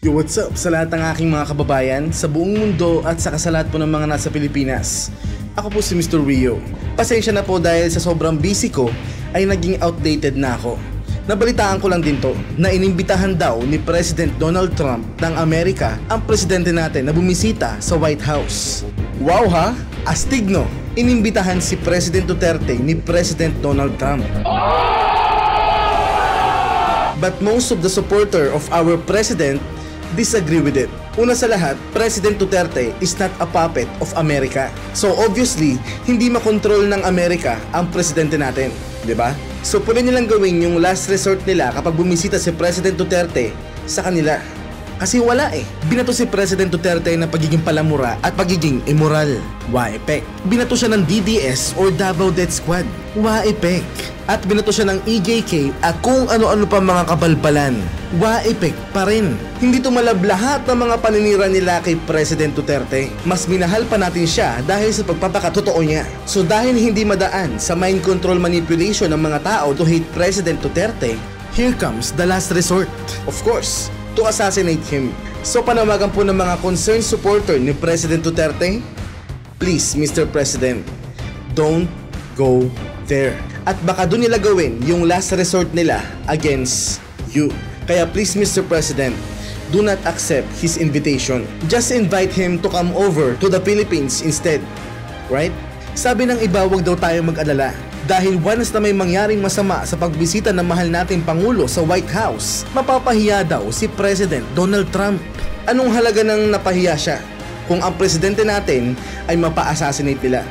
Yo, what's up sa lahat ng aking mga kababayan sa buong mundo at sa kasalat po ng mga nasa Pilipinas. Ako po si Mr. Rio. Pasensya na po dahil sa sobrang busy ko ay naging outdated na ako. Nabalitaan ko lang din to na inimbitahan daw ni President Donald Trump ng Amerika ang presidente natin na bumisita sa White House. Wow ha? Astig no? Inimbitahan si President Duterte ni President Donald Trump. But most of the supporter of our president disagree with it. Una sa lahat, President Duterte is not a puppet of America. So obviously, hindi makontrol ng Amerika ang presidente natin, 'di ba? So pwede nilang gawin yung last resort nila kapag bumisita si President Duterte sa kanila. Kasi wala eh. Binato si President Duterte ng pagiging palamura at pagiging immoral. Waipek. Binato siya ng DDS or Davao Death Squad. Waipek. At binato siya ng EJK at kung ano-ano pa mga kabalbalan. Waipek pa rin. Hindi tumalab lahat ng mga paninira nila kay President Duterte. Mas minahal pa natin siya dahil sa pagpapakatotoo niya. So dahil hindi madaan sa mind control manipulation ng mga tao to hate President Duterte, here comes the last resort. Of course, to assassinate him. So panawagan po ng mga concerned supporter ni President Duterte, please Mr. President, don't go there. At baka doon nila gawin yung last resort nila against you. Kaya please Mr. President, do not accept his invitation. Just invite him to come over to the Philippines instead. Right? Sabi ng iba, wag daw tayo mag-alala. Dahil once na may mangyaring masama sa pagbisita ng mahal nating Pangulo sa White House, mapapahiya daw si President Donald Trump. Anong halaga ng napahiya siya kung ang presidente natin ay mapa-assassinate nila?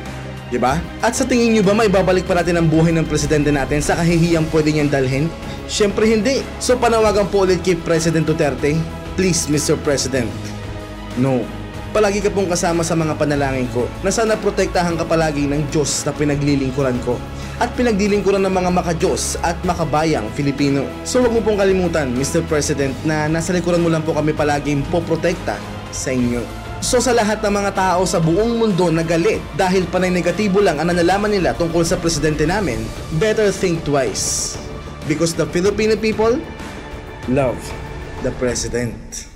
'Di ba? At sa tingin niyo ba may babalik pa natin ang buhay ng presidente natin sa kahihiyang pwede niyang dalhin? Siyempre hindi. So panawagan po ulit kay President Duterte, please Mr. President, no. Palagi ka pong kasama sa mga panalangin ko na sana protektahan ka palagi ng Diyos na pinaglilingkuran ko at pinaglilingkuran ng mga makajos at makabayang Filipino. So huwag mo pong kalimutan, Mr. President, na nasa likuran mo lang po kami palaging poprotekta sa inyo. So sa lahat ng mga tao sa buong mundo na galit dahil panay negatibo lang ang nalalaman nila tungkol sa presidente namin, better think twice. Because the Filipino people love the president.